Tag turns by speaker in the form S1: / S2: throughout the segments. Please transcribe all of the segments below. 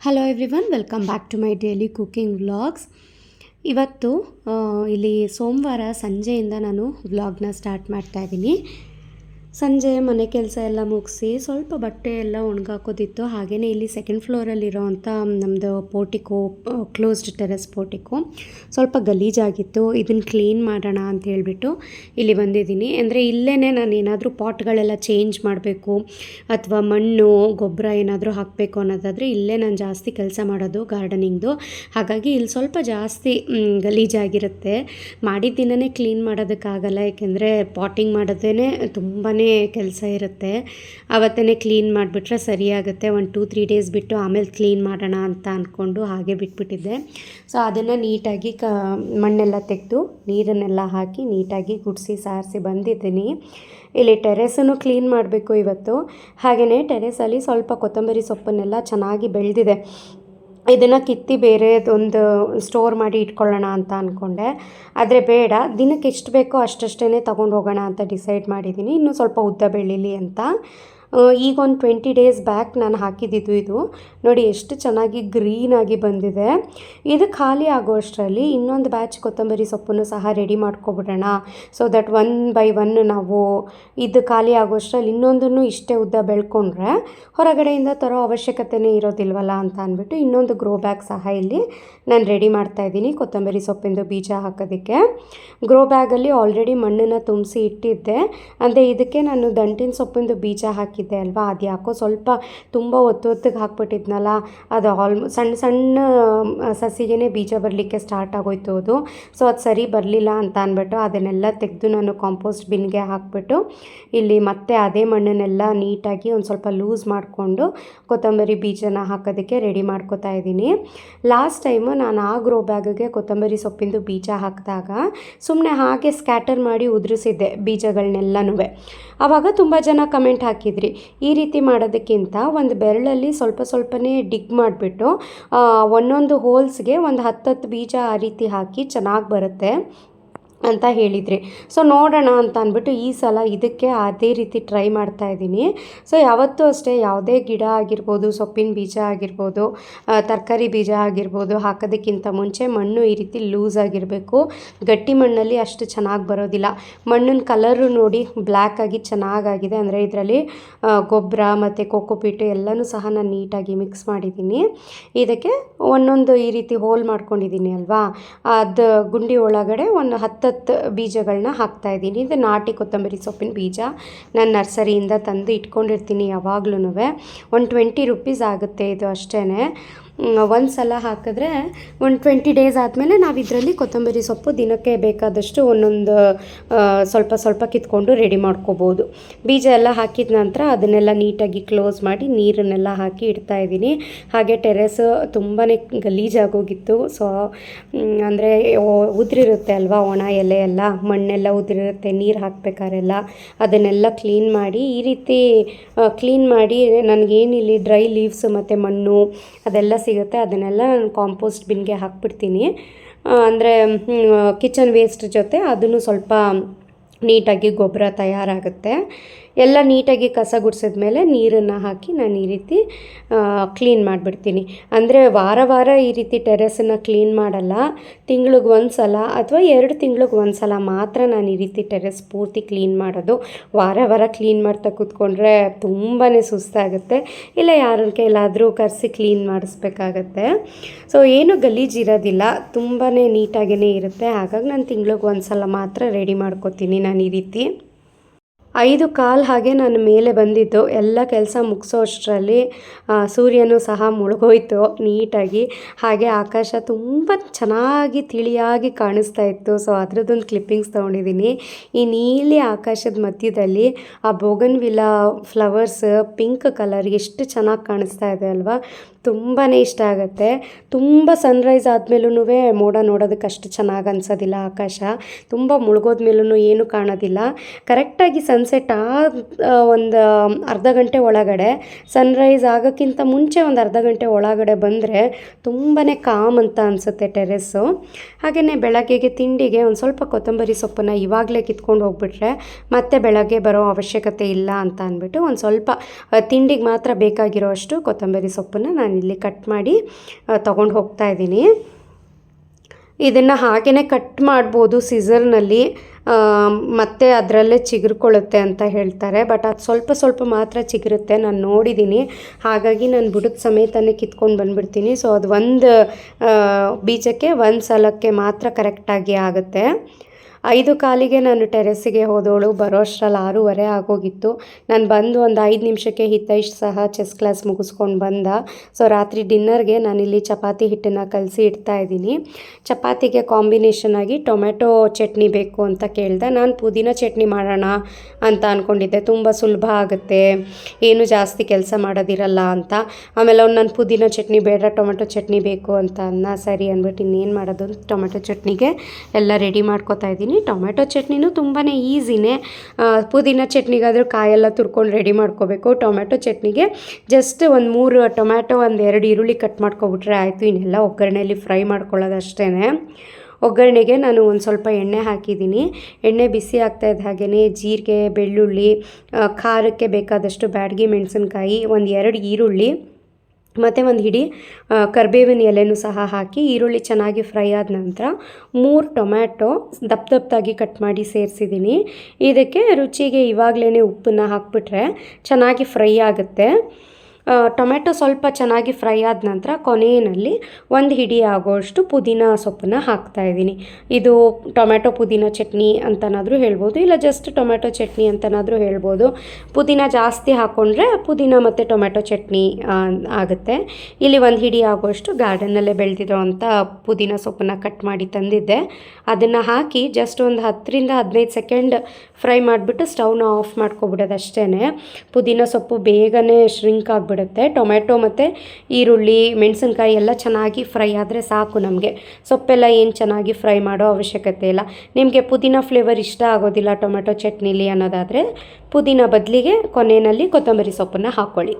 S1: Hello everyone welcome back to my daily cooking vlogs ಇವತ್ತು ಇಲ್ಲಿ ಸೋಮವಾರ ಸಂಜೆಯಿಂದ ನಾನು ವ್ಲಾಗ್ನ ಸ್ಟಾರ್ಟ್ ಮಾಡ್ತಾ ಇದ್ದೀನಿ. ಸಂಜೆ ಮನೆ ಕೆಲಸ ಎಲ್ಲ ಮುಗಿಸಿ ಸ್ವಲ್ಪ ಬಟ್ಟೆ ಎಲ್ಲ ಒಣಗಾಕೋದಿತ್ತು. ಹಾಗೆಯೇ ಇಲ್ಲಿ ಸೆಕೆಂಡ್ ಫ್ಲೋರಲ್ಲಿರೋವಂಥ ನಮ್ಮದು ಪೋಟಿಕೋ ಕ್ಲೋಸ್ಡ್ ಟೆರೆಸ್ ಪೋಟಿಕೋ ಸ್ವಲ್ಪ ಗಲೀಜಾಗಿತ್ತು ಇದನ್ನು ಕ್ಲೀನ್ ಮಾಡೋಣ ಅಂತ ಹೇಳಿಬಿಟ್ಟು ಇಲ್ಲಿ ಬಂದಿದ್ದೀನಿ. ಅಂದರೆ ಇಲ್ಲೇ ನಾನು ಏನಾದರೂ ಪಾಟ್ಗಳೆಲ್ಲ ಚೇಂಜ್ ಮಾಡಬೇಕು, ಅಥವಾ ಮಣ್ಣು, ಗೊಬ್ಬರ ಏನಾದರೂ ಹಾಕಬೇಕು ಅನ್ನೋದಾದರೆ ಇಲ್ಲೇ ನಾನು ಜಾಸ್ತಿ ಕೆಲಸ ಮಾಡೋದು ಗಾರ್ಡನಿಂಗ್ದು ಹಾಗಾಗಿ ಇಲ್ಲಿ ಸ್ವಲ್ಪ ಜಾಸ್ತಿ ಗಲೀಜಾಗಿರುತ್ತೆ ಮಾಡಿದ ದಿನನೇ ಕ್ಲೀನ್ ಮಾಡೋದಕ್ಕಾಗಲ್ಲ. ಏಕೆಂದರೆ ಪಾಟಿಂಗ್ ಮಾಡೋದೇ ತುಂಬಾ ಕೆಲಸ ಇರುತ್ತೆ. ಆವತ್ತೇ ಕ್ಲೀನ್ ಮಾಡಿಬಿಟ್ರೆ ಸರಿಯಾಗುತ್ತೆ. ಒಂದು ಟೂ ತ್ರೀ ಡೇಸ್ ಬಿಟ್ಟು ಆಮೇಲೆ ಕ್ಲೀನ್ ಮಾಡೋಣ ಅಂತ ಅಂದ್ಕೊಂಡು ಹಾಗೆ ಬಿಟ್ಬಿಟ್ಟಿದ್ದೆ. ಸೊ ಅದನ್ನು ನೀಟಾಗಿ ಕ, ಮಣ್ಣೆಲ್ಲ ತೆಗೆದು ನೀರನ್ನೆಲ್ಲ ಹಾಕಿ ನೀಟಾಗಿ ಗುಡಿಸಿ, ಸಾರಿಸಿ ಬಂದಿದ್ದೀನಿ. ಇಲ್ಲಿ ಟೆರೆಸನ್ನು ಕ್ಲೀನ್ ಮಾಡಬೇಕು ಇವತ್ತು. ಹಾಗೆಯೇ ಟೆರೆಸಲ್ಲಿ ಸ್ವಲ್ಪ ಕೊತ್ತಂಬರಿ ಸೊಪ್ಪನ್ನೆಲ್ಲ ಚೆನ್ನಾಗಿ ಬೆಳೆದಿದೆ. ಇದನ್ನು ಕಿತ್ತಿ ಬೇರೆದೊಂದು ಸ್ಟೋರ್ ಮಾಡಿ ಇಟ್ಕೊಳ್ಳೋಣ ಅಂತ ಅಂದ್ಕೊಂಡೆ ಆದರೆ ಬೇಡ, ದಿನಕ್ಕೆ ಎಷ್ಟು ಬೇಕೋ ಅಷ್ಟಷ್ಟೇ ತಗೊಂಡು ಹೋಗೋಣ ಅಂತ ಡಿಸೈಡ್ ಮಾಡಿದ್ದೀನಿ ಇನ್ನೂ ಸ್ವಲ್ಪ ಉದ್ದ ಬೆಳೀಲಿ ಅಂತ. ಈಗ ಒಂದು ಟ್ವೆಂಟಿ ಡೇಸ್ ಬ್ಯಾಕ್ ನಾನು ಹಾಕಿದ್ದಿದ್ದು ಇದು. ನೋಡಿ, ಎಷ್ಟು ಚೆನ್ನಾಗಿ ಗ್ರೀನ್ ಆಗಿ ಬಂದಿದೆ. ಇದು ಖಾಲಿ ಆಗೋ ಅಷ್ಟರಲ್ಲಿ ಇನ್ನೊಂದು ಬ್ಯಾಚ್ ಕೊತ್ತಂಬರಿ ಸೊಪ್ಪನ್ನು ಸಹ ready ಮಾಡ್ಕೊಬಿಡೋಣ. So that one by one ನಾವು ಇದು ಖಾಲಿ ಆಗೋ ಅಷ್ಟರಲ್ಲಿ ಇನ್ನೊಂದನ್ನು ಇಷ್ಟೇ ಉದ್ದ ಬೆಳ್ಕೊಂಡ್ರೆ ಹೊರಗಡೆಯಿಂದ ತರೋ ಅವಶ್ಯಕತೆನೇ ಇರೋದಿಲ್ವಲ್ಲ ಅಂತ ಅಂದ್ಬಿಟ್ಟು ಇನ್ನೊಂದು ಗ್ರೋ ಬ್ಯಾಗ್ ಸಹ ಇಲ್ಲಿ ನಾನು ರೆಡಿ ಮಾಡ್ತಾ ಇದ್ದೀನಿ ಕೊತ್ತಂಬರಿ ಸೊಪ್ಪಿಂದು ಬೀಜ ಹಾಕೋದಕ್ಕೆ. ಗ್ರೋ ಬ್ಯಾಗಲ್ಲಿ ಆಲ್ರೆಡಿ ಮಣ್ಣನ್ನು ತುಂಬಿಸಿ ಇಟ್ಟಿದ್ದೆ. ಅಂದರೆ ಇದಕ್ಕೆ ನಾನು ದಂಟಿನ ಸೊಪ್ಪಿಂದು ಬೀಜ ಹಾಕಿದ್ದೆ ಅಲ್ವಾ? ಅದು ಯಾಕೋ ಸ್ವಲ್ಪ ತುಂಬ ಒತ್ತು ಒತ್ತಿಗೆ ಹಾಕ್ಬಿಟ್ಟಿದ್ನಲ್ಲ. ಅದು ಆಲ್ಮೋ ಸಣ್ಣ ಸಣ್ಣ ಸಸಿಗೆ ಬೀಜ ಬರಲಿಕ್ಕೆ ಸ್ಟಾರ್ಟ್ ಆಗೋಯ್ತು ಅದು. ಸೊ, ಅದು ಸರಿ ಬರಲಿಲ್ಲ ಅಂತ ಅಂದ್ಬಿಟ್ಟು ಅದನ್ನೆಲ್ಲ ತೆಗೆದು ನಾನು ಕಾಂಪೋಸ್ಟ್ ಬಿನ್ಗೆ ಹಾಕ್ಬಿಟ್ಟು ಇಲ್ಲಿ ಮತ್ತೆ ಅದೇ ಮಣ್ಣನ್ನೆಲ್ಲ ನೀಟಾಗಿ ಒಂದು ಸ್ವಲ್ಪ ಲೂಸ್ ಮಾಡಿಕೊಂಡು ಕೊತ್ತಂಬರಿ ಬೀಜನ ಹಾಕೋದಕ್ಕೆ ರೆಡಿ ಮಾಡ್ಕೋತಾ ಇದ್ದೀನಿ. ಲಾಸ್ಟ್ ಟೈಮು ನಾನು ಆ ಗ್ರೋ ಬ್ಯಾಗ್ಗೆ ಕೊತ್ತಂಬರಿ ಸೊಪ್ಪಿಂದು ಬೀಜ ಹಾಕಿದಾಗ ಸುಮ್ಮನೆ ಹಾಗೆ ಸ್ಕ್ಯಾಟರ್ ಮಾಡಿ ಉದುರಿಸಿದ್ದೆ ಬೀಜಗಳನ್ನೆಲ್ಲನೂ ಆವಾಗ ತುಂಬ ಜನ ಕಮೆಂಟ್ ಹಾಕಿದ್ರಿ ಈ ರೀತಿ ಮಾಡೋದಕ್ಕಿಂತ ಒಂದು ಬೆರಳಲ್ಲಿ ಸ್ವಲ್ಪ ಸ್ವಲ್ಪನೇ ಡಿಗ್ ಮಾಡಿಬಿಟ್ಟು ಒಂದೊಂದು ಹೋಲ್ಸ್ಗೆ ಒಂದು ಹತ್ತತ್ತು ಬೀಜ ಆ ರೀತಿ ಹಾಕಿ ಚೆನ್ನಾಗಿ ಬರುತ್ತೆ. ಅಂತ ಹೇಳಿದ್ರಿ. ಸೊ ನೋಡೋಣ ಅಂತ ಅಂದ್ಬಿಟ್ಟು ಈ ಸಲ ಇದಕ್ಕೆ ಅದೇ ರೀತಿ ಟ್ರೈ ಮಾಡ್ತಾ ಇದ್ದೀನಿ. ಸೊ ಯಾವತ್ತೂ ಅಷ್ಟೇ ಯಾವುದೇ ಗಿಡ ಆಗಿರ್ಬೋದು, ಸೊಪ್ಪಿನ ಬೀಜ ಆಗಿರ್ಬೋದು ತರಕಾರಿ ಬೀಜ ಆಗಿರ್ಬೋದು, ಹಾಕೋದಕ್ಕಿಂತ ಮುಂಚೆ ಮಣ್ಣು ಈ ರೀತಿ ಲೂಸ್ ಆಗಿರಬೇಕು. ಗಟ್ಟಿ ಮಣ್ಣಲ್ಲಿ ಅಷ್ಟು ಚೆನ್ನಾಗಿ ಬರೋದಿಲ್ಲ. ಮಣ್ಣಿನ ಕಲರು ನೋಡಿ ಬ್ಲ್ಯಾಕ್ ಆಗಿ ಚೆನ್ನಾಗಾಗಿದೆ. ಅಂದರೆ ಇದರಲ್ಲಿ ಗೊಬ್ಬರ ಮತ್ತು ಕೋಕೋಪೀಟು ಎಲ್ಲನೂ ಸಹ ನಾನು ನೀಟಾಗಿ ಮಿಕ್ಸ್ ಮಾಡಿದ್ದೀನಿ. ಇದಕ್ಕೆ ಒಂದೊಂದು ಈ ರೀತಿ ಹೋಲ್ ಮಾಡ್ಕೊಂಡಿದ್ದೀನಿ ಅಲ್ವಾ? ಅದು ಗುಂಡಿ ಒಳಗಡೆ ಒಂದು ಹತ್ತತ್ತು ಬೀಜಗಳನ್ನ ಹಾಕ್ತಾ ಇದ್ದೀನಿ. ಇದು ನಾಟಿ ಕೊತ್ತಂಬರಿ ಸೊಪ್ಪಿನ ಬೀಜ. ನಾನು ನರ್ಸರಿಯಿಂದ ತಂದು ಇಟ್ಕೊಂಡಿರ್ತೀನಿ ಯಾವಾಗ್ಲೂ ಒಂದು ಟ್ವೆಂಟಿ ರುಪೀಸ್ ಆಗುತ್ತೆ ಇದು ಅಷ್ಟೇ ಒಂದು ಸಲ ಹಾಕಿದ್ರೆ ಒಂದು ಟ್ವೆಂಟಿ ಡೇಸ್ ಆದಮೇಲೆ ನಾವು ಇದರಲ್ಲಿ ಕೊತ್ತಂಬರಿ ಸೊಪ್ಪು ದಿನಕ್ಕೆ ಬೇಕಾದಷ್ಟು ಒಂದೊಂದು ಸ್ವಲ್ಪ ಸ್ವಲ್ಪ ಕಿತ್ಕೊಂಡು ರೆಡಿ ಮಾಡ್ಕೋಬೋದು. ಬೀಜ ಎಲ್ಲ ಹಾಕಿದ ನಂತರ ಅದನ್ನೆಲ್ಲ ನೀಟಾಗಿ ಕ್ಲೋಸ್ ಮಾಡಿ ನೀರನ್ನೆಲ್ಲ ಹಾಕಿ ಇಡ್ತಾ ಇದ್ದೀನಿ. ಹಾಗೆ ಟೆರೆಸ್ ತುಂಬಾ ಗಲೀಜಾಗೋಗಿತ್ತು. ಸೊ ಅಂದರೆ ಉದುರಿರುತ್ತೆ ಅಲ್ವಾ ಒಣ ಎಲೆ ಎಲ್ಲ? ಮಣ್ಣೆಲ್ಲ ಉದುರಿರುತ್ತೆ, ನೀರು ಹಾಕಬೇಕಾರೆಲ್ಲ? ಅದನ್ನೆಲ್ಲ ಕ್ಲೀನ್ ಮಾಡಿ ಈ ರೀತಿ ಕ್ಲೀನ್ ಮಾಡಿ ನನಗೇನಿಲ್ಲಿ ಡ್ರೈ ಲೀವ್ಸ್ ಮತ್ತು ಮಣ್ಣು ಅದೆಲ್ಲ ಸಿಗುತ್ತೆ, ಅದನ್ನೆಲ್ಲ ನಾನು ಕಾಂಪೋಸ್ಟ್ ಬಿನ್ಗೆ ಹಾಕ್ಬಿಡ್ತೀನಿ. ಅಂದರೆ ಕಿಚನ್ ವೇಸ್ಟ್ ಜೊತೆ ಅದನ್ನು ಸ್ವಲ್ಪ ನೀಟಾಗಿ ಗೊಬ್ಬರ ತಯಾರಾಗುತ್ತೆ. ಎಲ್ಲ ನೀಟಾಗಿ ಕಸ ಗುಡಿಸಿದ್ಮೇಲೆ ನೀರನ್ನು ಹಾಕಿ ನಾನು ಈ ರೀತಿ ಕ್ಲೀನ್ ಮಾಡಿಬಿಡ್ತೀನಿ. ಅಂದರೆ ವಾರ ವಾರ ಈ ರೀತಿ ಟೆರೆಸನ್ನು ಕ್ಲೀನ್ ಮಾಡಲ್ಲ, ತಿಂಗ್ಳಿಗೆ ಒಂದು ಸಲ ಅಥವಾ ಎರಡು ತಿಂಗ್ಳಿಗೆ ಒಂದು ಸಲ ಮಾತ್ರ ನಾನು ಈ ರೀತಿ ಟೆರೆಸ್ ಪೂರ್ತಿ ಕ್ಲೀನ್ ಮಾಡೋದು. ವಾರ ವಾರ ಕ್ಲೀನ್ ಮಾಡ್ತಾ ಕೂತ್ಕೊಂಡ್ರೆ ತುಂಬಾ ಸುಸ್ತಾಗುತ್ತೆ. ಇಲ್ಲ ಯಾರ ಕೈಲಾದರೂ ಕರೆಸಿ ಕ್ಲೀನ್ ಮಾಡಿಸ್ಬೇಕಾಗತ್ತೆ. ಸೊ ಏನು ಗಲೀಜಿರೋದಿಲ್ಲ ತುಂಬಾ ನೀಟಾಗೇ ಇರುತ್ತೆ. ಹಾಗಾಗಿ ನಾನು ತಿಂಗ್ಳಿಗೆ ಒಂದು ಸಲ ಮಾತ್ರ ರೆಡಿ ಮಾಡ್ಕೊತೀನಿ ನಾನು ಈ ರೀತಿ. ಐದು ಕಾಲು ಹಾಗೆ ನಾನು ಮೇಲೆ ಬಂದಿದ್ದು ಎಲ್ಲ ಕೆಲಸ ಮುಗಿಸೋ ಅಷ್ಟರಲ್ಲಿ ಸೂರ್ಯನು ಸಹ ಮುಳುಗೋಯ್ತು ನೀಟಾಗಿ. ಹಾಗೆ ಆಕಾಶ ತುಂಬ ಚೆನ್ನಾಗಿ ತಿಳಿಯಾಗಿ ಕಾಣಿಸ್ತಾ ಇತ್ತು. ಸೊ ಅದರದ್ದೊಂದು ಕ್ಲಿಪ್ಪಿಂಗ್ಸ್ ತೊಗೊಂಡಿದ್ದೀನಿ. ಈ ನೀಲಿ ಆಕಾಶದ ಮಧ್ಯದಲ್ಲಿ ಆ ಬೋಗನ್ವಿಲಾ ಫ್ಲವರ್ಸ್ ಪಿಂಕ್ ಕಲರ್ ಎಷ್ಟು ಚೆನ್ನಾಗಿ ಕಾಣಿಸ್ತಾ ಇದೆ ಅಲ್ವಾ? ತುಂಬಾ ಇಷ್ಟ ಆಗುತ್ತೆ. ತುಂಬ ಸನ್ರೈಸ್ ಆದಮೇಲೂ ಮೋಡ ನೋಡೋದಕ್ಕೆ ಅಷ್ಟು ಚೆನ್ನಾಗಿ ಅನ್ಸೋದಿಲ್ಲ ಆಕಾಶ. ತುಂಬ ಮುಳುಗೋದ್ಮೇಲೂ ಏನು ಕಾಣೋದಿಲ್ಲ. ಕರೆಕ್ಟಾಗಿ ಸನ್ಸೆಟ್ ಆ ಒಂದು ಅರ್ಧ ಗಂಟೆ ಒಳಗಡೆ ಸನ್ರೈಸ್ ಆಗೋಕ್ಕಿಂತ ಮುಂಚೆ ಒಂದು ಅರ್ಧ ಗಂಟೆ ಒಳಗಡೆ ಬಂದರೆ ತುಂಬಾ ಕಾಮ್ ಅಂತ ಅನಿಸುತ್ತೆ ಟೆರೆಸ್ಸು ಹಾಗೆಯೇ ಬೆಳಗ್ಗೆಗೆ ತಿಂಡಿಗೆ ಒಂದು ಸ್ವಲ್ಪ ಕೊತ್ತಂಬರಿ ಸೊಪ್ಪನ್ನು ಇವಾಗಲೇ ಕಿತ್ಕೊಂಡು ಹೋಗ್ಬಿಟ್ರೆ ಮತ್ತೆ ಬೆಳಗ್ಗೆ ಬರೋ ಅವಶ್ಯಕತೆ ಇಲ್ಲ ಅಂತ ಅಂದ್ಬಿಟ್ಟು ಒಂದು ಸ್ವಲ್ಪ ತಿಂಡಿಗೆ ಮಾತ್ರ ಬೇಕಾಗಿರೋ ಅಷ್ಟು ಕೊತ್ತಂಬರಿ ಸೊಪ್ಪನ್ನು ನಾನಿಲ್ಲಿ ಕಟ್ ಮಾಡಿ ತೊಗೊಂಡು ಹೋಗ್ತಾ ಇದ್ದೀನಿ. ಇದನ್ನು ಹಾಗೆಯೇ ಕಟ್ ಮಾಡ್ಬೋದು ಸಿಸರ್ನಲ್ಲಿ ಮತ್ತು ಅದರಲ್ಲೇ ಚಿಗುರ್ಕೊಳ್ಳುತ್ತೆ ಅಂತ ಹೇಳ್ತಾರೆ. ಬಟ್ ಅದು ಸ್ವಲ್ಪ ಸ್ವಲ್ಪ ಮಾತ್ರ ಚಿಗುರುತ್ತೆ. ನಾನು ನೋಡಿದ್ದೀನಿ ಹಾಗಾಗಿ ನಾನು ಬುಡದ ಸಮೇತನೇ ಕಿತ್ಕೊಂಡು ಬಂದುಬಿಡ್ತೀನಿ. ಸೊ ಅದು ಒಂದು ಬೀಜಕ್ಕೆ ಒಂದು ಸಲಕ್ಕೆ ಮಾತ್ರ ಕರೆಕ್ಟಾಗಿ ಆಗುತ್ತೆ. ಐದು ಕಾಲಿಗೆ ನಾನು ಟೆರೆಸ್ಸಿಗೆ ಹೋದವಳು. ಬರೋ ಅಷ್ಟರಲ್ಲಿ ಆರೂವರೆ ಆಗೋಗಿತ್ತು. ನಾನು ಬಂದು ಒಂದು ಐದು ನಿಮಿಷಕ್ಕೆ ಹಿತೈಷ್ ಸಹ ಚೆಸ್ ಕ್ಲಾಸ್ ಮುಗಿಸ್ಕೊಂಡು ಬಂದ. ಸೊ ರಾತ್ರಿ ಡಿನ್ನರ್ಗೆ ನಾನಿಲ್ಲಿ ಚಪಾತಿ ಹಿಟ್ಟನ್ನು ಕಲಸಿ ಇಡ್ತಾ ಇದ್ದೀನಿ. ಚಪಾತಿಗೆ ಕಾಂಬಿನೇಷನ್ ಆಗಿ ಟೊಮೆಟೊ ಚಟ್ನಿ ಬೇಕು ಅಂತ ಕೇಳಿದೆ. ನಾನು ಪುದೀನ ಚಟ್ನಿ ಮಾಡೋಣ ಅಂತ ಅಂದ್ಕೊಂಡಿದ್ದೆ ತುಂಬ ಸುಲಭ ಆಗುತ್ತೆ. ಏನು ಜಾಸ್ತಿ ಕೆಲಸ ಮಾಡೋದಿರಲ್ಲ ಅಂತ. ಆಮೇಲೆ ಅವ್ನು ನಾನು ಪುದೀನ ಚಟ್ನಿ ಬೇಡ ಟೊಮೆಟೊ ಚಟ್ನಿ ಬೇಕು ಅಂತ ಅನ್ನ ಸರಿ ಅಂದ್ಬಿಟ್ಟು ಇನ್ನೇನು ಮಾಡೋದು? ಟೊಮೆಟೊ ಚಟ್ನಿಗೆ ಎಲ್ಲ ರೆಡಿ ಮಾಡ್ಕೋತಾ ಇದ್ದೀನಿ. ಟೊಮೆಟೊ ಚಟ್ನಿನೂ ತುಂಬಾ ಈಸಿನೇ. ಪುದೀನ ಚಟ್ನಿಗಾದರೂ ಕಾಯೆಲ್ಲ ತುರ್ಕೊಂಡು ರೆಡಿ ಮಾಡ್ಕೋಬೇಕು. ಟೊಮೆಟೊ ಚಟ್ನಿಗೆ ಜಸ್ಟ್ ಒಂದು ಮೂರು ಟೊಮ್ಯಾಟೊ, ಒಂದು ಎರಡು ಈರುಳ್ಳಿ ಕಟ್ ಮಾಡ್ಕೊಬಿಟ್ರೆ ಆಯಿತು. ಇನ್ನೆಲ್ಲ ಒಗ್ಗರಣೆಯಲ್ಲಿ ಫ್ರೈ ಮಾಡ್ಕೊಳ್ಳೋದಷ್ಟೇ ಒಗ್ಗರಣೆಗೆ ನಾನು ಒಂದು ಸ್ವಲ್ಪ ಎಣ್ಣೆ ಹಾಕಿದ್ದೀನಿ. ಎಣ್ಣೆ ಬಿಸಿ ಆಗ್ತಾಯಿದ್ದ ಹಾಗೆಯೇ ಜೀರಿಗೆ, ಬೆಳ್ಳುಳ್ಳಿ ಖಾರಕ್ಕೆ ಬೇಕಾದಷ್ಟು ಬ್ಯಾಡಗಿ, ಮೆಣಸಿನ್ಕಾಯಿ, ಒಂದು ಎರಡು ಈರುಳ್ಳಿ ಮತ್ತು ಒಂದು ಹಿಡಿ ಕರಿಬೇವಿನ ಎಲೆನೂ ಸಹ ಹಾಕಿ, ಈರುಳ್ಳಿ ಚೆನ್ನಾಗಿ ಫ್ರೈ ಆದ ನಂತರ ಮೂರು ಟೊಮ್ಯಾಟೊ ದಪ್ಪ ದಪ್ಪದಾಗಿ ಕಟ್ ಮಾಡಿ ಸೇರಿಸಿದ್ದೀನಿ ಇದಕ್ಕೆ ರುಚಿಗೆ ಇವಾಗಲೇ ಉಪ್ಪನ್ನು ಹಾಕಿಬಿಟ್ರೆ ಚೆನ್ನಾಗಿ ಫ್ರೈ ಆಗುತ್ತೆ. ಟೊಮೆಟೊ ಸ್ವಲ್ಪ ಚೆನ್ನಾಗಿ ಫ್ರೈ ಆದ ನಂತರ ಕೊನೆಯಲ್ಲಿ ಒಂದು ಹಿಡಿ ಆಗೋಷ್ಟು ಪುದೀನ ಸೊಪ್ಪನ್ನ ಹಾಕ್ತಾ ಇದ್ದೀನಿ. ಇದು ಟೊಮೆಟೊ ಪುದೀನ ಚಟ್ನಿ ಅಂತನಾದರೂ ಹೇಳ್ಬೋದು, ಇಲ್ಲ ಜಸ್ಟ್ ಟೊಮೆಟೊ ಚಟ್ನಿ ಅಂತನಾದರೂ ಹೇಳ್ಬೋದು. ಪುದೀನ ಜಾಸ್ತಿ ಹಾಕ್ಕೊಂಡ್ರೆ ಪುದೀನ ಮತ್ತು ಟೊಮೆಟೊ ಚಟ್ನಿ ಆಗುತ್ತೆ. ಇಲ್ಲಿ ಒಂದು ಹಿಡಿ ಆಗೋಷ್ಟು ಗಾರ್ಡನ್ನಲ್ಲೇ ಬೆಳೆದಿರೋ ಅಂಥ ಪುದೀನ ಸೊಪ್ಪನ್ನು ಕಟ್ ಮಾಡಿ ತಂದಿದ್ದೆ. ಅದನ್ನು ಹಾಕಿ ಜಸ್ಟ್ ಒಂದು ಹತ್ತರಿಂದ ಹದಿನೈದು ಸೆಕೆಂಡ್ ಫ್ರೈ ಮಾಡಿಬಿಟ್ಟು ಸ್ಟವ್ನ ಆಫ್ ಮಾಡ್ಕೊಬಿಡೋದು ಅಷ್ಟೇ ಪುದೀನ ಸೊಪ್ಪು ಬೇಗನೆ ಶ್ರಿಂಕ್ ಆಗಿಬಿಡುತ್ತೆ. ಟೊಮೆಟೊ ಮತ್ತು ಈರುಳ್ಳಿ, ಮೆಣಸಿನ್ಕಾಯಿ ಎಲ್ಲ ಚೆನ್ನಾಗಿ ಫ್ರೈ ಆದರೆ ಸಾಕು ನಮಗೆ. ಸೊಪ್ಪೆಲ್ಲ ಏನು ಚೆನ್ನಾಗಿ ಫ್ರೈ ಮಾಡೋ ಅವಶ್ಯಕತೆ ಇಲ್ಲ. ನಿಮಗೆ ಪುದೀನ ಫ್ಲೇವರ್ ಇಷ್ಟ ಆಗೋದಿಲ್ಲ ಟೊಮೆಟೊ ಚಟ್ನಿಲಿ ಅನ್ನೋದಾದರೆ ಪುದೀನ ಬದಲಿಗೆ ಕೊನೆಯಲ್ಲಿ ಕೊತ್ತಂಬರಿ ಸೊಪ್ಪನ್ನು ಹಾಕ್ಕೊಳ್ಳಿ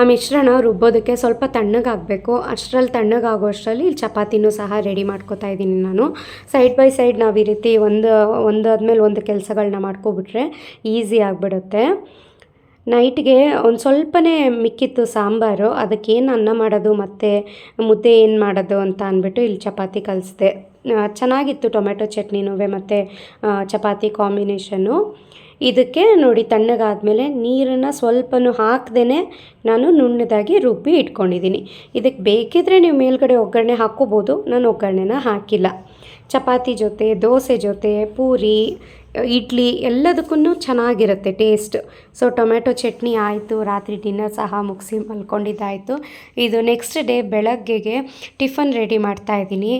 S1: ಆ ಮಿಶ್ರಣ ರುಬ್ಬೋದಕ್ಕೆ ಸ್ವಲ್ಪ ತಣ್ಣಗಾಗಬೇಕು. ಅಷ್ಟರಲ್ಲಿ ತಣ್ಣಗಾಗೋ ಅಷ್ಟರಲ್ಲಿ ಇಲ್ಲಿ ಚಪಾತಿನೂ ಸಹ ರೆಡಿ ಮಾಡ್ಕೋತಾ ಇದ್ದೀನಿ ನಾನು. ಸೈಡ್ ಬೈ ಸೈಡ್ ನಾವು ಈ ರೀತಿ ಒಂದು, ಒಂದಾದ್ಮೇಲೆ ಒಂದು ಕೆಲಸಗಳನ್ನ ಮಾಡ್ಕೊಬಿಟ್ರೆ ಈಸಿ ಆಗಿಬಿಡುತ್ತೆ. ನೈಟ್ಗೆ ಒಂದು ಸ್ವಲ್ಪನೇ ಮಿಕ್ಕಿತ್ತು ಸಾಂಬಾರು, ಅದಕ್ಕೇನು ಅನ್ನ ಮಾಡೋದು ಮತ್ತು ಮುದ್ದೆ ಏನು ಮಾಡೋದು ಅಂತ ಅಂದ್ಬಿಟ್ಟು ಇಲ್ಲಿ ಚಪಾತಿ ಕಲಿಸ್ದೆ. ಚೆನ್ನಾಗಿತ್ತು ಟೊಮೆಟೊ ಚಟ್ನಿನೂ ಮತ್ತು ಚಪಾತಿ ಕಾಂಬಿನೇಷನ್ನು. ಇದಕ್ಕೆ ನೋಡಿ ತಣ್ಣಗಾದಮೇಲೆ ನೀರನ್ನು ಸ್ವಲ್ಪನೂ ಹಾಕ್ದೇ ನಾನು ನುಣ್ಣದಾಗಿ ರುಬ್ಬಿ ಇಟ್ಕೊಂಡಿದ್ದೀನಿ. ಇದಕ್ಕೆ ಬೇಕಿದ್ರೆ ನೀವು ಮೇಲ್ಗಡೆ ಒಗ್ಗರಣೆ ಹಾಕ್ಕೋಬೋದು, ನಾನು ಒಗ್ಗರಣೆನ ಹಾಕಿಲ್ಲ. ಚಪಾತಿ ಜೊತೆ, ದೋಸೆ ಜೊತೆ, ಪೂರಿ, ಇಡ್ಲಿ ಎಲ್ಲದಕ್ಕೂ ಚೆನ್ನಾಗಿರುತ್ತೆ ಟೇಸ್ಟ್. ಸೊ ಟೊಮೆಟೊ ಚಟ್ನಿ ಆಯಿತು, ರಾತ್ರಿ ಡಿನ್ನರ್ ಸಹ ಮುಗಿಸಿ ಮಲ್ಕೊಂಡಿದ್ದಾಯಿತು. ಇದು ನೆಕ್ಸ್ಟ್ ಡೇ ಬೆಳಗ್ಗೆಗೆ ಟಿಫನ್ ರೆಡಿ ಮಾಡ್ತಾ ಇದ್ದೀನಿ.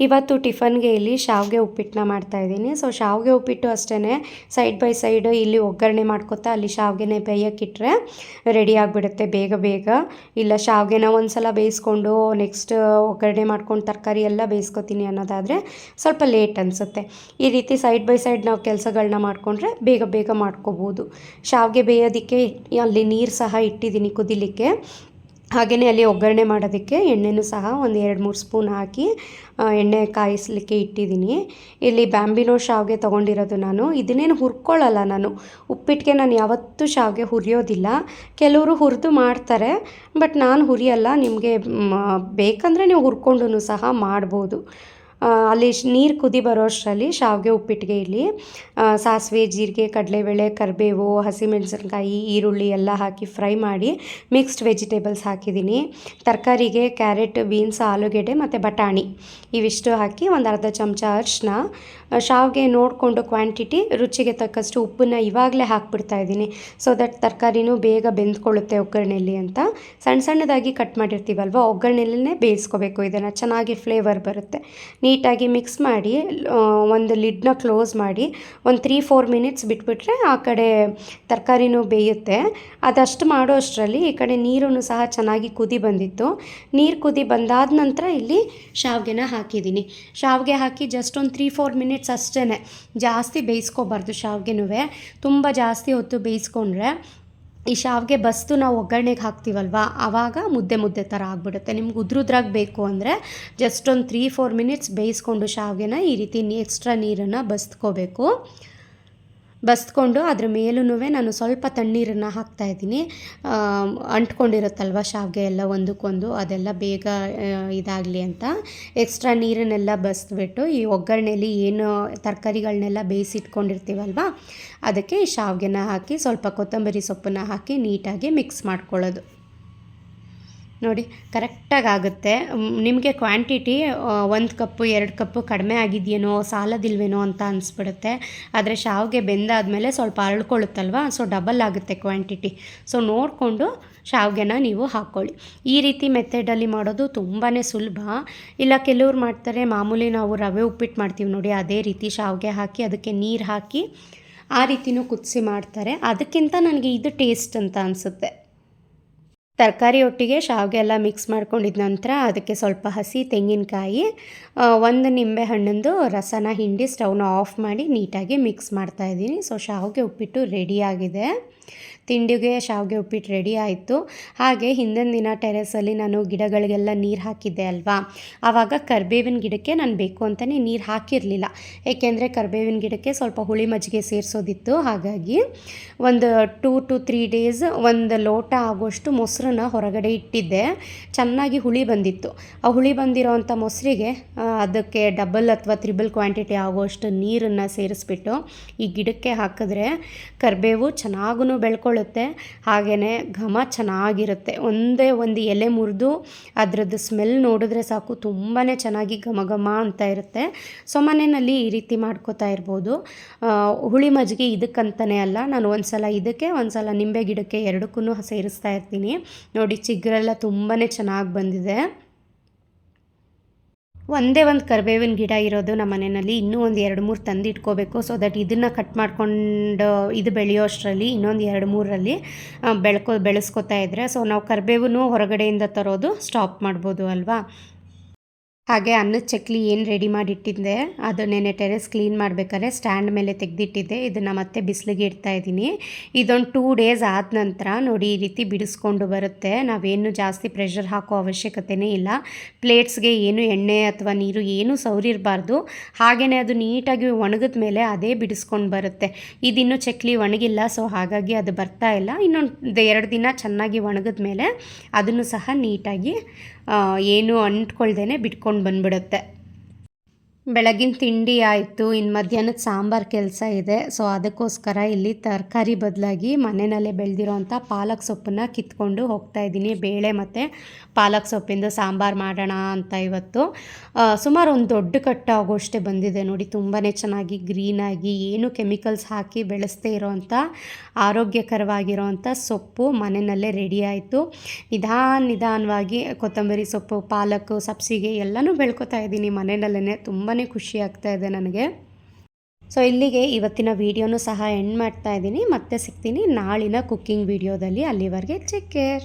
S1: ಇವತ್ತು ಟಿಫನ್ಗೆ ಇಲ್ಲಿ ಶಾವಿಗೆ ಉಪ್ಪಿಟ್ಟನ್ನ ಮಾಡ್ತಾಯಿದ್ದೀನಿ ಸೊ ಶಾವಿಗೆ ಉಪ್ಪಿಟ್ಟು ಅಷ್ಟೇ ಸೈಡ್ ಬೈ ಸೈಡ್ ಇಲ್ಲಿ ಒಗ್ಗರಣೆ ಮಾಡ್ಕೊತಾ ಅಲ್ಲಿ ಶಾವಿಗೆನೇ ಬೇಯೋಕ್ಕಿಟ್ರೆ ರೆಡಿ ಆಗಿಬಿಡುತ್ತೆ ಬೇಗ ಬೇಗ. ಇಲ್ಲ, ಶಾವಿಗೆನ ಒಂದು ಸಲ ಬೇಯಿಸ್ಕೊಂಡು ನೆಕ್ಸ್ಟ್ ಒಗ್ಗರಣೆ ಮಾಡ್ಕೊಂಡು ತರಕಾರಿ ಎಲ್ಲ ಬೇಯಿಸ್ಕೊತೀನಿ ಅನ್ನೋದಾದರೆ ಸ್ವಲ್ಪ ಲೇಟ್ ಅನಿಸುತ್ತೆ. ಈ ರೀತಿ ಸೈಡ್ ಬೈ ಸೈಡ್ ನಾವು ಕೆಲಸಗಳನ್ನ ಮಾಡಿಕೊಂಡ್ರೆ ಬೇಗ ಬೇಗ ಮಾಡ್ಕೋಬೋದು. ಶಾವಿಗೆ ಬೇಯೋದಕ್ಕೆ ಅಲ್ಲಿ ನೀರು ಸಹ ಇಟ್ಟಿದ್ದೀನಿ ಕುದಿಲಿಕ್ಕೆ. ಹಾಗೆಯೇ ಅಲ್ಲಿ ಒಗ್ಗರಣೆ ಮಾಡೋದಕ್ಕೆ ಎಣ್ಣೆನೂ ಸಹ ಒಂದು ಎರಡು ಮೂರು ಸ್ಪೂನ್ ಹಾಕಿ ಎಣ್ಣೆ ಕಾಯಿಸಲಿಕ್ಕೆ ಇಟ್ಟಿದ್ದೀನಿ. ಇಲ್ಲಿ ಬ್ಯಾಂಬಿನೋ ಶಾವಿಗೆ ತೊಗೊಂಡಿರೋದು ನಾನು. ಇದನ್ನೇನು ಹುರ್ಕೊಳ್ಳಲ್ಲ ನಾನು. ಉಪ್ಪಿಟ್ಟಿಗೆ ನಾನು ಯಾವತ್ತೂ ಶಾವಿಗೆ ಹುರಿಯೋದಿಲ್ಲ. ಕೆಲವರು ಹುರಿದು ಮಾಡ್ತಾರೆ, ಬಟ್ ನಾನು ಹುರಿಯಲ್ಲ. ನಿಮಗೆ ಬೇಕಂದರೆ ನೀವು ಹುರ್ಕೊಂಡು ಸಹ ಮಾಡ್ಬೋದು. ಅಲ್ಲಿ ನೀರು ಕುದಿ ಬರೋ ಅಷ್ಟರಲ್ಲಿ ಶಾವಿಗೆ ಉಪ್ಪಿಟ್ಟಿಗೆ ಇಲ್ಲಿ ಸಾಸಿವೆ, ಜೀರಿಗೆ, ಕಡಲೆಬೇಳೆ, ಕರಿಬೇವು, ಹಸಿಮೆಣಸಿನ್ಕಾಯಿ, ಈರುಳ್ಳಿ ಎಲ್ಲ ಹಾಕಿ ಫ್ರೈ ಮಾಡಿ ಮಿಕ್ಸ್ಡ್ ವೆಜಿಟೇಬಲ್ಸ್ ಹಾಕಿದ್ದೀನಿ. ತರಕಾರಿಗೆ ಕ್ಯಾರೆಟ್, ಬೀನ್ಸ್, ಆಲೂಗೆಡ್ಡೆ ಮತ್ತು ಬಟಾಣಿ ಇವಿಷ್ಟು ಹಾಕಿ ಒಂದು ಅರ್ಧ ಚಮಚ ಅರಿಶಿನ. ಶಾವಿಗೆ ನೋಡಿಕೊಂಡು ಕ್ವಾಂಟಿಟಿ, ರುಚಿಗೆ ತಕ್ಕಷ್ಟು ಉಪ್ಪನ್ನು ಇವಾಗಲೇ ಹಾಕ್ಬಿಡ್ತಾ ಇದ್ದೀನಿ. ಸೊ ದಟ್ ತರಕಾರಿನೂ ಬೇಗ ಬೆಂದ್ಕೊಳ್ಳುತ್ತೆ ಒಗ್ಗರಣೆಯಲ್ಲಿ ಅಂತ. ಸಣ್ಣ ಸಣ್ಣದಾಗಿ ಕಟ್ ಮಾಡಿರ್ತೀವಲ್ವ ಒಗ್ಗರಣೆಯಲ್ಲೇ ಬೇಯಿಸ್ಕೋಬೇಕು. ಇದನ್ನು ಚೆನ್ನಾಗಿ ಫ್ಲೇವರ್ ಬರುತ್ತೆ. ನೀಟಾಗಿ ಮಿಕ್ಸ್ ಮಾಡಿ ಒಂದು ಲಿಡ್ನ ಕ್ಲೋಸ್ ಮಾಡಿ, ಒಂದು ತ್ರೀ ಫೋರ್ ಮಿನಿಟ್ಸ್ ಬಿಟ್ಬಿಟ್ರೆ ಆ ಕಡೆ ತರಕಾರಿನೂ ಬೇಯುತ್ತೆ. ಅದಷ್ಟು ಮಾಡೋ ಅಷ್ಟರಲ್ಲಿ ಈ ಕಡೆ ನೀರೂ ಸಹ ಚೆನ್ನಾಗಿ ಕುದಿ ಬಂದಿತ್ತು. ನೀರು ಕುದಿ ಬಂದಾದ ನಂತರ ಇಲ್ಲಿ ಶಾವಿಗೆನ ಹಾಕಿದ್ದೀನಿ. ಶಾವಿಗೆ ಹಾಕಿ ಜಸ್ಟ್ ಒಂದು ತ್ರೀ ಫೋರ್ ಮಿನಿಟ್ಸ್ ಅಷ್ಟೇ ಜಾಸ್ತಿ ಬೇಯಿಸ್ಕೋಬಾರ್ದು ಶಾವಿಗೆನೂ ತುಂಬ ಜಾಸ್ತಿ ಹೊತ್ತು ಬೇಯಿಸ್ಕೊಂಡ್ರೆ ಈ ಶಾವಿಗೆ ಬಸ್ತು ನಾವು ಒಗ್ಗರಣೆಗೆ ಹಾಕ್ತೀವಲ್ವ? ಆವಾಗ ಮುದ್ದೆ ಮುದ್ದೆ ಥರ ಆಗಿಬಿಡುತ್ತೆ. ನಿಮ್ಗೆ ಉದ್ರುದ್ರಾಗ ಬೇಕು ಅಂದರೆ ಜಸ್ಟ್ ಒಂದು ತ್ರೀ ಫೋರ್ ಮಿನಿಟ್ಸ್ ಬೇಯಿಸ್ಕೊಂಡು ಶಾವಿಗೆನ ಈ ರೀತಿ ಎಕ್ಸ್ಟ್ರಾ ನೀರನ್ನು ಬಸ್ತ್ಕೋಬೇಕು. ಬಸ್ಕೊಂಡು ಅದ್ರ ಮೇಲೂ ನಾನು ಸ್ವಲ್ಪ ತಣ್ಣೀರನ್ನು ಹಾಕ್ತಾಯಿದ್ದೀನಿ ಅಂಟ್ಕೊಂಡಿರುತ್ತಲ್ವ ಶಾವಿಗೆ ಎಲ್ಲ ಒಂದಕ್ಕೊಂದು, ಅದೆಲ್ಲ ಬೇಗ ಇದಾಗಲಿ ಅಂತ. ಎಕ್ಸ್ಟ್ರಾ ನೀರನ್ನೆಲ್ಲ ಬಸ್ದ್ಬಿಟ್ಟು ಈ ಒಗ್ಗರಣೆಯಲ್ಲಿ ಏನು ತರಕಾರಿಗಳನ್ನೆಲ್ಲ ಬೇಯಿಸಿಟ್ಕೊಂಡಿರ್ತೀವಲ್ವ, ಅದಕ್ಕೆ ಶಾವಿಗೆನ ಹಾಕಿ ಸ್ವಲ್ಪ ಕೊತ್ತಂಬರಿ ಸೊಪ್ಪನ್ನು ಹಾಕಿ ನೀಟಾಗಿ ಮಿಕ್ಸ್ ಮಾಡ್ಕೊಳ್ಳೋದು. ನೋಡಿ ಕರೆಕ್ಟಾಗಿ ಆಗುತ್ತೆ ನಿಮಗೆ ಕ್ವಾಂಟಿಟಿ ಒಂದು ಕಪ್ಪು, ಎರಡು ಕಪ್ಪು ಕಡಿಮೆ ಆಗಿದೆಯೇನೋ, ಸಾಲದಿಲ್ವೇನೋ ಅಂತ ಅನಿಸ್ಬಿಡುತ್ತೆ. ಆದರೆ ಶಾವಿಗೆ ಬೆಂದಾದಮೇಲೆ ಸ್ವಲ್ಪ ಅರಳ್ಕೊಳ್ಳುತ್ತಲ್ವ ಸೊ ಡಬಲ್ ಆಗುತ್ತೆ ಕ್ವಾಂಟಿಟಿ. ಸೊ, ನೋಡಿಕೊಂಡು ಶಾವಿಗೆನ ನೀವು ಹಾಕ್ಕೊಳ್ಳಿ. ಈ ರೀತಿ ಮೆಥಡಲ್ಲಿ ಮಾಡೋದು ತುಂಬಾ ಸುಲಭ. ಇಲ್ಲ, ಕೆಲವ್ರು ಮಾಡ್ತಾರೆ, ಮಾಮೂಲಿ ನಾವು ರವೆ ಉಪ್ಪಿಟ್ಟು ಮಾಡ್ತೀವಿ ನೋಡಿ, ಅದೇ ರೀತಿ ಶಾವಿಗೆ ಹಾಕಿ, ಅದಕ್ಕೆ ನೀರು ಹಾಕಿ, ಆ ರೀತಿನೂ ಕುದಿಸಿ ಮಾಡ್ತಾರೆ. ಅದಕ್ಕಿಂತ ನನಗೆ ಇದು ಟೇಸ್ಟ್ ಅಂತ ಅನಿಸುತ್ತೆ. ತರಕಾರಿ ಒಟ್ಟಿಗೆ ಶಾವಿಗೆ ಎಲ್ಲ ಮಿಕ್ಸ್ ಮಾಡ್ಕೊಂಡಿದ ನಂತರ ಅದಕ್ಕೆ ಸ್ವಲ್ಪ ಹಸಿ ತೆಂಗಿನಕಾಯಿ ಒಂದು ನಿಂಬೆ ಹಣ್ಣಿಂದು ರಸನ ಹಿಂಡಿ ಸ್ಟವ್ನ ಆಫ್ ಮಾಡಿ ನೀಟಾಗಿ ಮಿಕ್ಸ್ ಮಾಡ್ತಾಯಿದ್ದೀನಿ ಸೊ ಶಾವಿಗೆ ಉಪ್ಪಿಟ್ಟು ರೆಡಿಯಾಗಿದೆ ತಿಂಡಿಗೆ ಶಾವಿಗೆ ಉಪ್ಪಿಟ್ಟು ರೆಡಿ ಆಯಿತು. ಹಾಗೆ ಹಿಂದಿನ ದಿನ ಟೆರೆಸಲ್ಲಿ ನಾನು ಗಿಡಗಳಿಗೆಲ್ಲ ನೀರು ಹಾಕಿದ್ದೆ ಅಲ್ವಾ? ಆವಾಗ ಕರ್ಬೇವಿನ ಗಿಡಕ್ಕೆ ನಾನು ಬೇಕು ಅಂತಲೇ ನೀರು ಹಾಕಿರಲಿಲ್ಲ. ಏಕೆಂದರೆ ಕರ್ಬೇವಿನ ಗಿಡಕ್ಕೆ ಸ್ವಲ್ಪ ಹುಳಿ ಮಜ್ಜಿಗೆ ಸೇರಿಸೋದಿತ್ತು. ಹಾಗಾಗಿ ಒಂದು ಟೂ ಟು ತ್ರೀ ಡೇಸ್ ಒಂದು ಲೋಟ ಆಗೋಷ್ಟು ಮೊಸರನ್ನ ಹೊರಗಡೆ ಇಟ್ಟಿದ್ದೆ. ಚೆನ್ನಾಗಿ ಹುಳಿ ಬಂದಿತ್ತು. ಆ ಹುಳಿ ಬಂದಿರೋವಂಥ ಮೊಸರಿಗೆ ಅದಕ್ಕೆ ಡಬಲ್ ಅಥವಾ ತ್ರಿಬಲ್ ಕ್ವಾಂಟಿಟಿ ಆಗೋಷ್ಟು ನೀರನ್ನು ಸೇರಿಸ್ಬಿಟ್ಟು ಈ ಗಿಡಕ್ಕೆ ಹಾಕಿದ್ರೆ ಕರ್ಬೇವು ಚೆನ್ನಾಗೂ ಬೆಳ್ಕೊಳ್ಳುತ್ತೆ ಹಾಗೆಯೇ ಘಮ ಚೆನ್ನಾಗಿರುತ್ತೆ. ಒಂದೇ ಒಂದು ಎಲೆ ಮುರಿದು ಅದರದ್ದು ಸ್ಮೆಲ್ ನೋಡಿದ್ರೆ ಸಾಕು ತುಂಬಾ ಚೆನ್ನಾಗಿ ಘಮ ಘಮ ಅಂತ ಇರುತ್ತೆ. ಸೊ ಮನೆಯಲ್ಲಿ ಈ ರೀತಿ ಮಾಡ್ಕೋತಾ ಇರ್ಬೋದು. ಹುಳಿ ಮಜ್ಜಿಗೆ ಇದಕ್ಕಂತಲೇ ಅಲ್ಲ. ನಾನು ಒಂದು ಸಲ ಇದಕ್ಕೆ ಒಂದು ಸಲ ನಿಂಬೆ ಗಿಡಕ್ಕೆ ಎರಡಕ್ಕೂ ಸೇರಿಸ್ತಾ ಇರ್ತೀನಿ. ನೋಡಿ, ಚಿಗ್ರೆಲ್ಲ ತುಂಬಾ ಚೆನ್ನಾಗಿ ಬಂದಿದೆ. ಒಂದೇ ಒಂದು ಕರಿಬೇವಿನ ಗಿಡ ಇರೋದು ನಮ್ಮ ಮನೆಯಲ್ಲಿ. ಇನ್ನೂ ಒಂದು ಎರಡು ಮೂರು ತಂದು ಇಟ್ಕೋಬೇಕು ಸೊ ದಟ್ ಇದನ್ನು ಕಟ್ ಮಾಡ್ಕೊಂಡು, ಇದು ಬೆಳೆಯೋ ಅಷ್ಟರಲ್ಲಿ, ಇನ್ನೊಂದು ಎರಡು ಮೂರರಲ್ಲಿ ಬೆಳ್ಕೊ, ಬೆಳೆಸ್ಕೊತಾ ಇದ್ದರೆ ಸೊ ನಾವು ಕರಿಬೇವು ಹೊರಗಡೆಯಿಂದ ತರೋದು ಸ್ಟಾಪ್ ಮಾಡ್ಬೋದು ಅಲ್ವಾ? ಹಾಗೆ ಅನ್ನದ ಚಕ್ಲಿ ಏನು ರೆಡಿ ಮಾಡಿಟ್ಟಿದ್ದೆ ಅದು ನೆನೆ ಟೆರೆಸ್ ಕ್ಲೀನ್ ಮಾಡಬೇಕಾದ್ರೆ ಸ್ಟ್ಯಾಂಡ್ ಮೇಲೆ ತೆಗೆದಿಟ್ಟಿದ್ದೆ. ಇದನ್ನು ಮತ್ತೆ ಬಿಸಿಲಿಗೆ ಇಡ್ತಾ ಇದ್ದೀನಿ. ಇದೊಂದು ಟೂ ಡೇಸ್ ಆದ ನಂತರ ನೋಡಿ ಈ ರೀತಿ ಬಿಡಿಸ್ಕೊಂಡು ಬರುತ್ತೆ. ನಾವೇನು ಜಾಸ್ತಿ ಪ್ರೆಷರ್ ಹಾಕೋ ಅವಶ್ಯಕತೆನೇ ಇಲ್ಲ. ಪ್ಲೇಟ್ಸ್ಗೆ ಏನು ಎಣ್ಣೆ ಅಥವಾ ನೀರು ಏನು ಸೌರಿರಬಾರ್ದು. ಹಾಗೆಯೇ ಅದು ನೀಟಾಗಿ ಒಣಗಿದ ಮೇಲೆ ಅದೇ ಬಿಡಿಸ್ಕೊಂಡು ಬರುತ್ತೆ. ಇದಿನ್ನೂ ಚಕ್ಲಿ ಒಣಗಿಲ್ಲ ಸೊ ಹಾಗಾಗಿ ಅದು ಬರ್ತಾ ಇಲ್ಲ. ಇನ್ನೊಂದು ಎರಡು ದಿನ ಚೆನ್ನಾಗಿ ಒಣಗಿದ ಮೇಲೆ ಅದನ್ನು ಸಹ ನೀಟಾಗಿ ಏನು ಅಂಟ್ಕೊಳ್ದೇ ಬಿಟ್ಕೊಂಡು ಬಂದ್ಬಿಡುತ್ತೆ. ಬೆಳಗಿನ ತಿಂಡಿ ಆಯಿತು ಇನ್ನು ಮಧ್ಯಾಹ್ನದ ಸಾಂಬಾರು ಕೆಲಸ ಇದೆ. ಸೊ, ಅದಕ್ಕೋಸ್ಕರ ಇಲ್ಲಿ ತರಕಾರಿ ಬದಲಾಗಿ ಮನೆಯಲ್ಲೇ ಬೆಳೆದಿರೋಂಥ ಪಾಲಕ್ ಸೊಪ್ಪನ್ನು ಕಿತ್ಕೊಂಡು ಹೋಗ್ತಾ ಇದ್ದೀನಿ. ಬೇಳೆ ಮತ್ತು ಪಾಲಕ್ ಸೊಪ್ಪಿಂದ ಸಾಂಬಾರು ಮಾಡೋಣ ಅಂತ ಇವತ್ತು. ಸುಮಾರು ಒಂದು ದೊಡ್ಡ ಕಟ್ಟ ಆಗೋಷ್ಟೇ ಬಂದಿದೆ ನೋಡಿ. ತುಂಬಾ ಚೆನ್ನಾಗಿ ಗ್ರೀನಾಗಿ ಏನು ಕೆಮಿಕಲ್ಸ್ ಹಾಕಿ ಬೆಳೆಸ್ದೇ ಇರೋವಂಥ ಆರೋಗ್ಯಕರವಾಗಿರೋವಂಥ ಸೊಪ್ಪು ಮನೆಯಲ್ಲೇ ರೆಡಿ ಆಯಿತು. ನಿಧಾನ ನಿಧಾನವಾಗಿ ಕೊತ್ತಂಬರಿ ಸೊಪ್ಪು, ಪಾಲಕ್, ಸಬ್ಸಿಗೆ ಎಲ್ಲನೂ ಬೆಳ್ಕೊತಾ ಇದ್ದೀನಿ ಮನೆಯಲ್ಲೇ ತುಂಬಾ ಖುಷಿ ಆಗ್ತಾ ಇದೆ ನನಗೆ. ಸೊ ಇಲ್ಲಿಗೆ ಇವತ್ತಿನ ವಿಡಿಯೋನೂ ಸಹ ಎಂಡ್ ಮಾಡ್ತಾ ಇದ್ದೀನಿ. ಮತ್ತೆ ಸಿಗ್ತೀನಿ ನಾಳಿನ ಕುಕ್ಕಿಂಗ್ ವೀಡಿಯೋದಲ್ಲಿ ಅಲ್ಲಿವರೆಗೆ ಚೆಕ್ ಕೇರ್